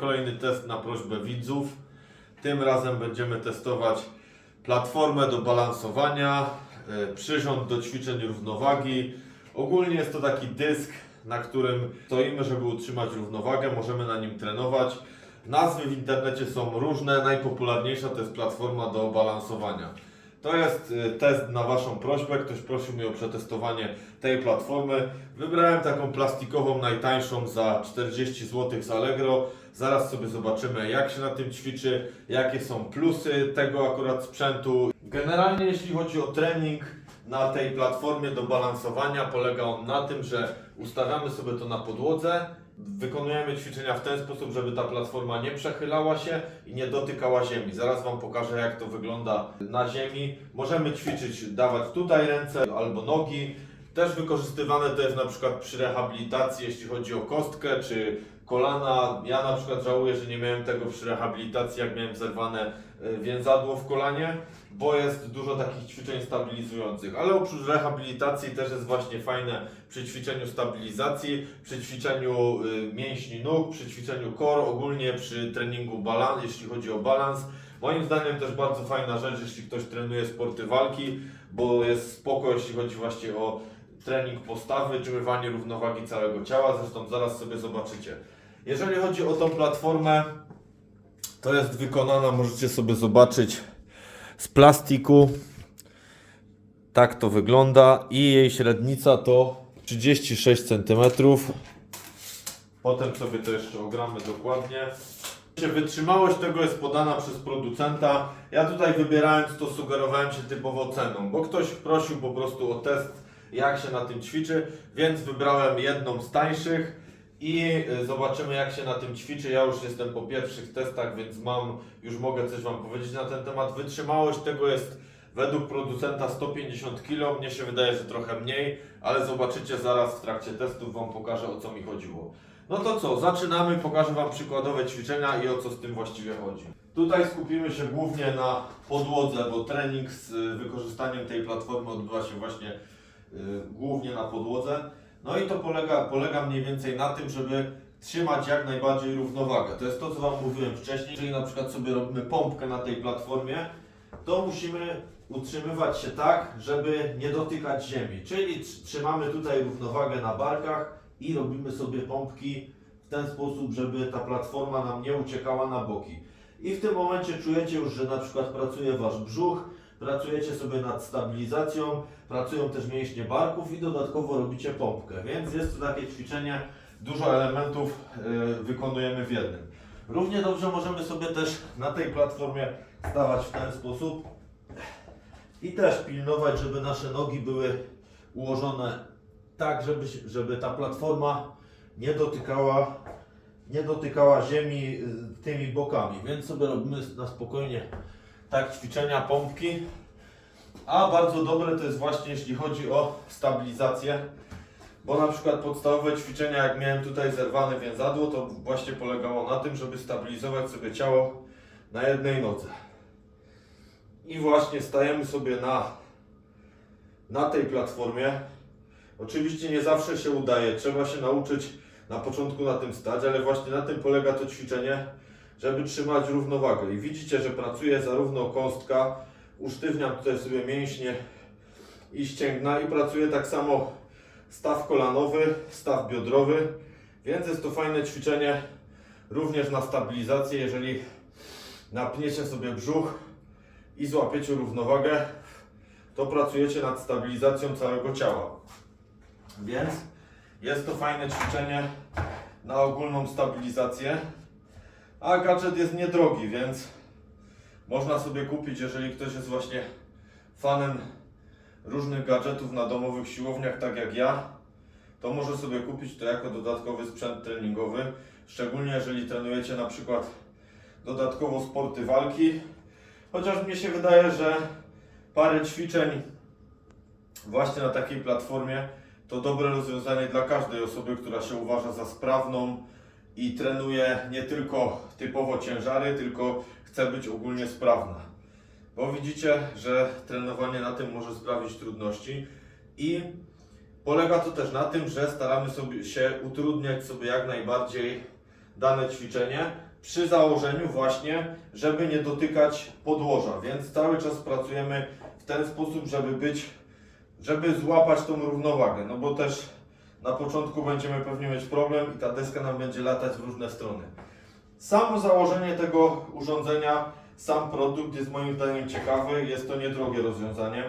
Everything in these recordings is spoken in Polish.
kolejny test na prośbę widzów. Tym razem będziemy testować platformę do balansowania, e, przyrząd do ćwiczeń równowagi. Ogólnie jest to taki dysk, na którym stoimy, żeby utrzymać równowagę, możemy na nim trenować. Nazwy w internecie są różne, najpopularniejsza to jest platforma do balansowania. To jest y, test na Waszą prośbę. Ktoś prosił mnie o przetestowanie tej platformy. Wybrałem taką plastikową, najtańszą za 40 zł z Allegro. Zaraz sobie zobaczymy, jak się na tym ćwiczy, jakie są plusy tego akurat sprzętu. Generalnie, jeśli chodzi o trening na tej platformie do balansowania, polega on na tym, że ustawiamy sobie to na podłodze. Wykonujemy ćwiczenia w ten sposób, żeby ta platforma nie przechylała się i nie dotykała ziemi. Zaraz Wam pokażę, jak to wygląda na ziemi. Możemy ćwiczyć, dawać tutaj ręce albo nogi. Też wykorzystywane to jest na przykład przy rehabilitacji, jeśli chodzi o kostkę czy kolana. Ja na przykład żałuję, że nie miałem tego przy rehabilitacji, jak miałem zerwane y, więzadło w kolanie, bo jest dużo takich ćwiczeń stabilizujących. Ale oprócz rehabilitacji też jest właśnie fajne przy ćwiczeniu stabilizacji, przy ćwiczeniu y, mięśni nóg, przy ćwiczeniu core, ogólnie przy treningu balans, jeśli chodzi o balans. Moim zdaniem też bardzo fajna rzecz, jeśli ktoś trenuje sporty walki, bo jest spoko, jeśli chodzi właśnie o trening postawy, utrzymywanie równowagi całego ciała, zresztą zaraz sobie zobaczycie. Jeżeli chodzi o tą platformę, to jest wykonana, możecie sobie zobaczyć, z plastiku. Tak to wygląda i jej średnica to 36 cm. Potem sobie to jeszcze ogramy dokładnie. Wytrzymałość tego jest podana przez producenta. Ja tutaj wybierając to sugerowałem się typowo ceną, bo ktoś prosił po prostu o test jak się na tym ćwiczy, więc wybrałem jedną z tańszych i y, zobaczymy jak się na tym ćwiczy. Ja już jestem po pierwszych testach, więc mam, już mogę coś Wam powiedzieć na ten temat. Wytrzymałość tego jest według producenta 150 kg, mnie się wydaje, że trochę mniej, ale zobaczycie zaraz w trakcie testów Wam pokażę o co mi chodziło. No to co, zaczynamy, pokażę Wam przykładowe ćwiczenia i o co z tym właściwie chodzi. Tutaj skupimy się głównie na podłodze, bo trening z y, wykorzystaniem tej platformy odbywa się właśnie y, głównie na podłodze. No i to polega, polega mniej więcej na tym, żeby trzymać jak najbardziej równowagę. To jest to, co Wam mówiłem wcześniej. Jeżeli na przykład sobie robimy pompkę na tej platformie, to musimy utrzymywać się tak, żeby nie dotykać ziemi. Czyli tr- trzymamy tutaj równowagę na barkach i robimy sobie pompki w ten sposób, żeby ta platforma nam nie uciekała na boki. I w tym momencie czujecie już, że na przykład pracuje Wasz brzuch, pracujecie sobie nad stabilizacją, pracują też mięśnie barków i dodatkowo robicie pompkę. Więc jest to takie ćwiczenie, dużo elementów yy, wykonujemy w jednym. Równie dobrze możemy sobie też na tej platformie stawać w ten sposób i też pilnować, żeby nasze nogi były ułożone tak, żeby, żeby ta platforma nie dotykała, nie dotykała ziemi y, tymi bokami. Więc sobie robimy na spokojnie tak ćwiczenia pompki. A bardzo dobre to jest właśnie jeśli chodzi o stabilizację. Bo na przykład podstawowe ćwiczenia, jak miałem tutaj zerwane więzadło, to właśnie polegało na tym, żeby stabilizować sobie ciało na jednej nodze. I właśnie stajemy sobie na, na tej platformie. Oczywiście nie zawsze się udaje, trzeba się nauczyć na początku na tym stać, ale właśnie na tym polega to ćwiczenie, żeby trzymać równowagę. I widzicie, że pracuje zarówno kostka, usztywniam tutaj sobie mięśnie i ścięgna i pracuje tak samo staw kolanowy, staw biodrowy, więc jest to fajne ćwiczenie również na stabilizację, jeżeli napniecie sobie brzuch i złapiecie równowagę, to pracujecie nad stabilizacją całego ciała. Więc jest to fajne ćwiczenie na ogólną stabilizację. A gadżet jest niedrogi, więc można sobie kupić, jeżeli ktoś jest właśnie fanem różnych gadżetów na domowych siłowniach, tak jak ja, to może sobie kupić to jako dodatkowy sprzęt treningowy. Szczególnie jeżeli trenujecie na przykład dodatkowo sporty walki. Chociaż mnie się wydaje, że parę ćwiczeń właśnie na takiej platformie to dobre rozwiązanie dla każdej osoby, która się uważa za sprawną i trenuje nie tylko typowo ciężary, tylko chce być ogólnie sprawna. Bo widzicie, że trenowanie na tym może sprawić trudności i polega to też na tym, że staramy sobie się utrudniać sobie jak najbardziej dane ćwiczenie przy założeniu właśnie, żeby nie dotykać podłoża, więc cały czas pracujemy w ten sposób, żeby być, żeby złapać tą równowagę, no bo też na początku będziemy pewnie mieć problem i ta deska nam będzie latać w różne strony. Samo założenie tego urządzenia, sam produkt jest moim zdaniem ciekawy, jest to niedrogie rozwiązanie,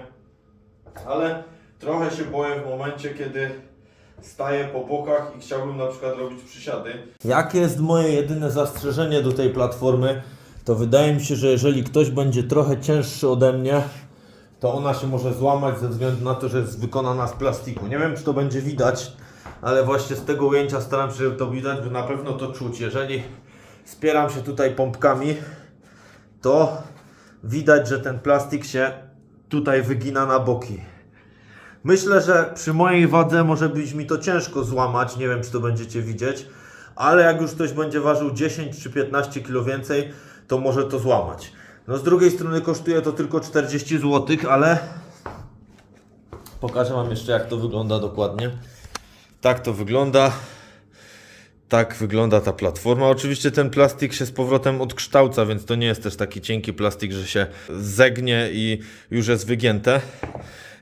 ale trochę się boję w momencie, kiedy staję po bokach i chciałbym na przykład robić przysiady. Jakie jest moje jedyne zastrzeżenie do tej platformy? To wydaje mi się, że jeżeli ktoś będzie trochę cięższy ode mnie, to ona się może złamać ze względu na to, że jest wykonana z plastiku. Nie wiem, czy to będzie widać, ale właśnie z tego ujęcia staram się, żeby to widać, by na pewno to czuć. Jeżeli spieram się tutaj pompkami, to widać, że ten plastik się tutaj wygina na boki. Myślę, że przy mojej wadze może być mi to ciężko złamać, nie wiem czy to będziecie widzieć, ale jak już ktoś będzie ważył 10 czy 15 kg więcej, to może to złamać. No z drugiej strony kosztuje to tylko 40 zł, ale pokażę Wam jeszcze jak to wygląda dokładnie. Tak to wygląda. Tak wygląda ta platforma. Oczywiście ten plastik się z powrotem odkształca, więc to nie jest też taki cienki plastik, że się zegnie i już jest wygięte.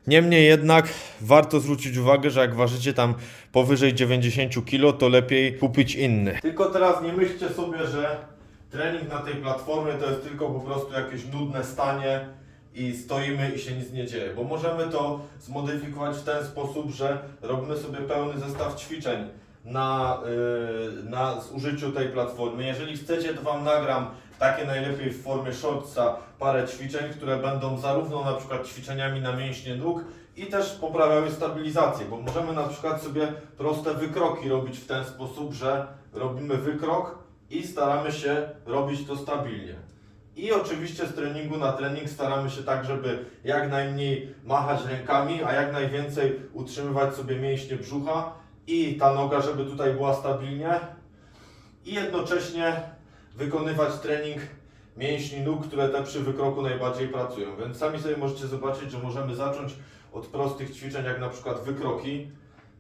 Niemniej jednak warto zwrócić uwagę, że jak ważycie tam powyżej 90 kg, to lepiej kupić inny. Tylko teraz nie myślcie sobie, że trening na tej platformie to jest tylko po prostu jakieś nudne stanie i stoimy i się nic nie dzieje, bo możemy to zmodyfikować w ten sposób, że robimy sobie pełny zestaw ćwiczeń na, yy, na użyciu tej platformy. Jeżeli chcecie, to Wam nagram takie najlepiej w formie shortsa parę ćwiczeń, które będą zarówno na przykład ćwiczeniami na mięśnie nóg i też poprawiały stabilizację, bo możemy na przykład sobie proste wykroki robić w ten sposób, że robimy wykrok i staramy się robić to stabilnie. I oczywiście z treningu na trening staramy się tak, żeby jak najmniej machać rękami, a jak najwięcej utrzymywać sobie mięśnie brzucha i ta noga, żeby tutaj była stabilnie i jednocześnie wykonywać trening mięśni nóg, które te przy wykroku najbardziej pracują. Więc sami sobie możecie zobaczyć, że możemy zacząć od prostych ćwiczeń, jak na przykład wykroki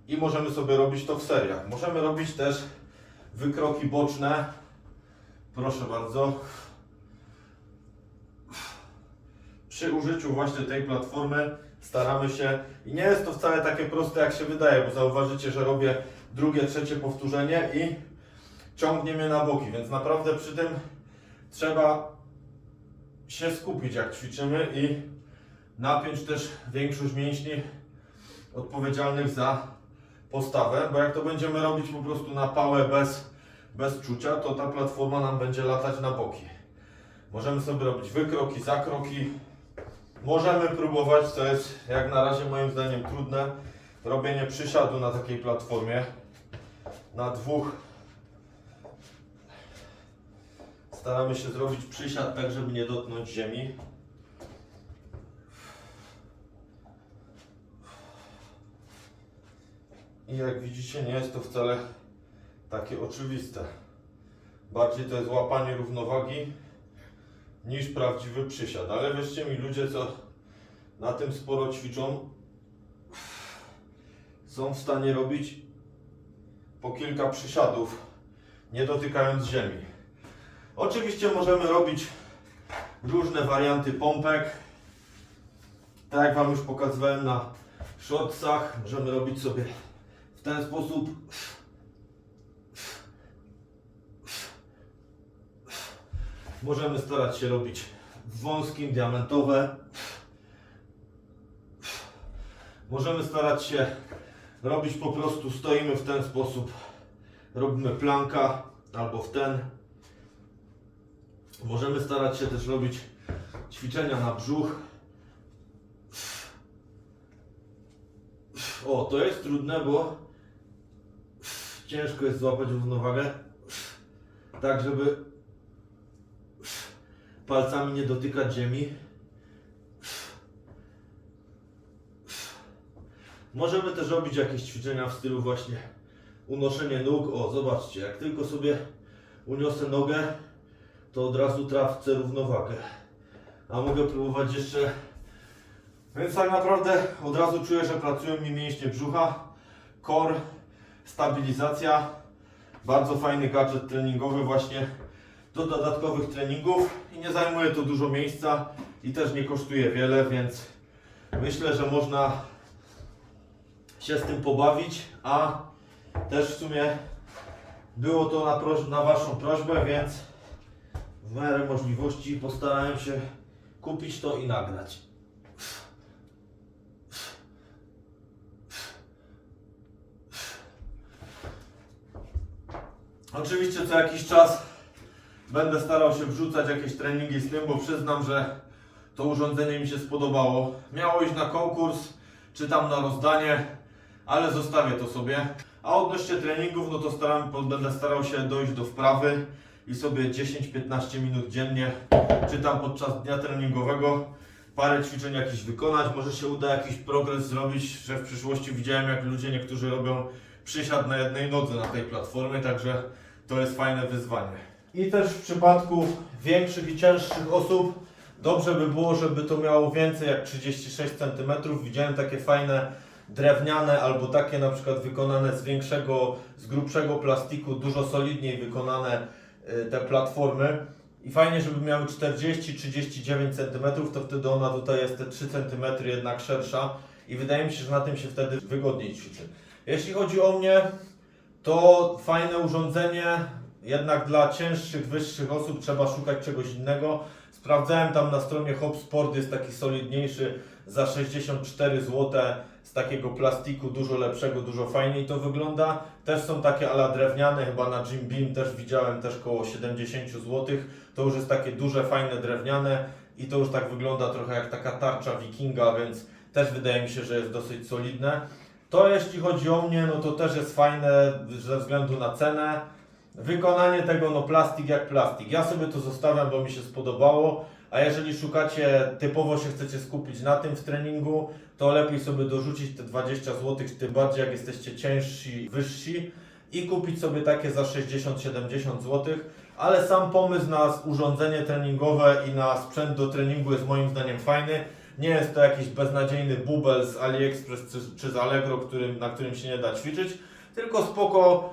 i możemy sobie robić to w seriach. Możemy robić też wykroki boczne. Proszę bardzo. Przy użyciu właśnie tej platformy staramy się, i nie jest to wcale takie proste jak się wydaje, bo zauważycie, że robię drugie, trzecie powtórzenie i ciągnie mnie na boki, więc naprawdę przy tym trzeba się skupić jak ćwiczymy i napiąć też większość mięśni odpowiedzialnych za postawę, bo jak to będziemy robić po prostu na pałę bez, bez czucia, to ta platforma nam będzie latać na boki. Możemy sobie robić wykroki, zakroki. Możemy próbować, co jest jak na razie moim zdaniem trudne, robienie przysiadu na takiej platformie. Na dwóch staramy się zrobić przysiad tak, żeby nie dotknąć ziemi. I jak widzicie, nie jest to wcale takie oczywiste. Bardziej to jest łapanie równowagi niż prawdziwy przysiad. Ale wierzcie mi, ludzie, co na tym sporo ćwiczą, są w stanie robić po kilka przysiadów, nie dotykając ziemi. Oczywiście możemy robić różne warianty pompek. Tak jak Wam już pokazywałem na shortsach, możemy robić sobie ten sposób. Możemy starać się robić wąskim, diamentowe. Możemy starać się robić po prostu, stoimy w ten sposób. Robimy planka albo w ten. Możemy starać się też robić ćwiczenia na brzuch. O, to jest trudne, bo ciężko jest złapać równowagę. Tak, żeby palcami nie dotykać ziemi. Możemy też robić jakieś ćwiczenia w stylu właśnie unoszenie nóg. O, zobaczcie, jak tylko sobie uniosę nogę, to od razu tracę równowagę. A mogę próbować jeszcze. Więc tak naprawdę od razu czuję, że pracują mi mięśnie brzucha, kor, stabilizacja. Bardzo fajny gadżet treningowy właśnie do dodatkowych treningów i nie zajmuje to dużo miejsca i też nie kosztuje wiele, więc myślę, że można się z tym pobawić, a też w sumie było to na, na Waszą prośbę, więc w miarę możliwości postarałem się kupić to i nagrać. Oczywiście co jakiś czas będę starał się wrzucać jakieś treningi z tym, bo przyznam, że to urządzenie mi się spodobało. Miało iść na konkurs, czy tam na rozdanie, ale zostawię to sobie. A odnośnie treningów, no to staram, będę starał się dojść do wprawy i sobie 10-15 minut dziennie, czy tam podczas dnia treningowego parę ćwiczeń jakichś wykonać. Może się uda jakiś progres zrobić, że w przyszłości widziałem jak ludzie niektórzy robią przysiad na jednej nodze na tej platformie, także to jest fajne wyzwanie. I też w przypadku większych i cięższych osób dobrze by było, żeby to miało więcej jak 36 cm. Widziałem takie fajne drewniane albo takie na przykład wykonane z większego, z grubszego plastiku, dużo solidniej wykonane y, te platformy. I fajnie, żeby miały 40-39 cm, to wtedy ona tutaj jest te 3 cm jednak szersza i wydaje mi się, że na tym się wtedy wygodniej ćwiczy. Jeśli chodzi o mnie, to fajne urządzenie, jednak dla cięższych, wyższych osób trzeba szukać czegoś innego. Sprawdzałem tam na stronie HopSport, jest taki solidniejszy za 64 zł z takiego plastiku, dużo lepszego, dużo fajniej to wygląda. Też są takie ala drewniane, chyba na Jim Beam też widziałem też koło 70 zł. To już jest takie duże, fajne drewniane i to już tak wygląda trochę jak taka tarcza wikinga, więc też wydaje mi się, że jest dosyć solidne. To jeśli chodzi o mnie, no to też jest fajne ze względu na cenę. Wykonanie tego, no plastik jak plastik. Ja sobie to zostawiam, bo mi się spodobało. A jeżeli szukacie, typowo się chcecie skupić na tym w treningu, to lepiej sobie dorzucić te 20 zł, tym bardziej jak jesteście ciężsi, wyżsi i kupić sobie takie za 60-70 zł. Ale sam pomysł na urządzenie treningowe i na sprzęt do treningu jest moim zdaniem fajny. Nie jest to jakiś beznadziejny bubel z AliExpress czy, czy z Allegro, którym, na którym się nie da ćwiczyć, tylko spoko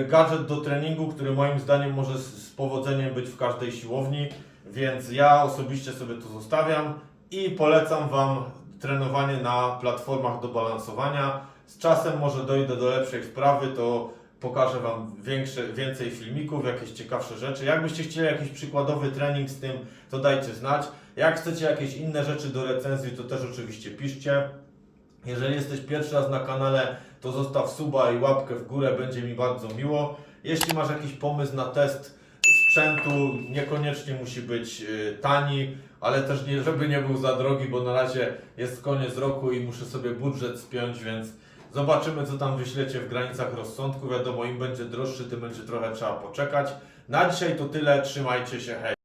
y, gadżet do treningu, który moim zdaniem może z, z powodzeniem być w każdej siłowni, więc ja osobiście sobie to zostawiam i polecam Wam trenowanie na platformach do balansowania. Z czasem może dojdę do lepszej sprawy, to pokażę Wam większe, więcej filmików, jakieś ciekawsze rzeczy. Jakbyście chcieli jakiś przykładowy trening z tym, to dajcie znać. Jak chcecie jakieś inne rzeczy do recenzji, to też oczywiście piszcie. Jeżeli jesteś pierwszy raz na kanale, to zostaw suba i łapkę w górę, będzie mi bardzo miło. Jeśli masz jakiś pomysł na test sprzętu, niekoniecznie musi być y, tani, ale też nie, żeby nie był za drogi, bo na razie jest koniec roku i muszę sobie budżet spiąć, więc zobaczymy co tam wyślecie w granicach rozsądku. Wiadomo, im będzie droższy, tym będzie trochę trzeba poczekać. Na dzisiaj to tyle, trzymajcie się, hej!